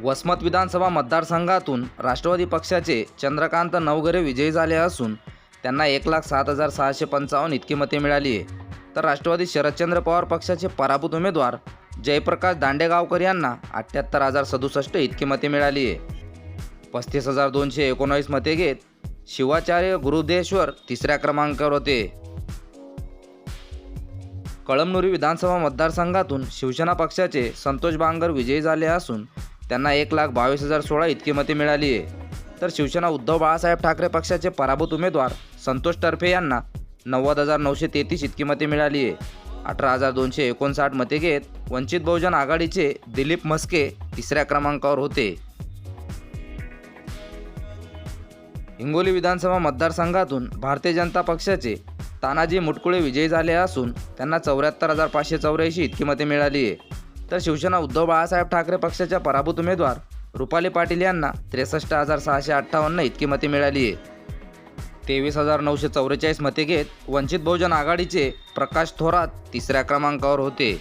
वसमत विधानसभा मतदारसंघातून राष्ट्रवादी पक्षाचे चंद्रकांत नवघरे विजयी झाले असून त्यांना एक लाख सात हजार सहाशे पंचावन्न इतकी मते मिळाली आहे. तर राष्ट्रवादी शरदचंद्र पवार पक्षाचे पराभूत उमेदवार जयप्रकाश दांडेगावकर यांना अठ्ठ्याहत्तर हजार सदुसष्ट इतकी मते मिळाली आहे. पस्तीस हजार दोनशे एकोणावीस मते घेत शिवाचार्य गुरुदेश्वर तिसऱ्या क्रमांकावर होते. कळमनुरी विधानसभा मतदारसंघातून शिवसेना पक्षाचे संतोष बांगर विजयी झाले असून त्यांना एक लाख बावीस हजार सोळा इतकी मते मिळाली आहे. तर शिवसेना उद्धव बाळासाहेब ठाकरे पक्षाचे पराभूत उमेदवार संतोष टर्फे यांना नव्वद हजार नऊशे तेहतीस इतकी मते मिळाली आहे. अठरा हजार दोनशे एकोणसाठ मते घेत वंचित बहुजन आघाडीचे दिलीप म्हस्के तिसऱ्या क्रमांकावर होते. हिंगोली विधानसभा मतदारसंघातून भारतीय जनता पक्षाचे तानाजी मुटकुळे विजयी झाले असून त्यांना चौऱ्याहत्तर हजार पाचशे चौऱ्याऐंशी इतकी मते मिळाली आहे. तर शिवसेना उद्धव बाळासाहेब ठाकरे पक्षाच्या पराभूत उमेदवार रुपाली पाटील यांना त्रेसष्ट हजार सहाशे अठ्ठावन्न इतकी मते मिळाली आहे. तेवीस हजार नऊशे चौवेचाळीस मते घेत वंचित बहुजन आघाडीचे प्रकाश थोरात तिसऱ्या क्रमांकावर होते.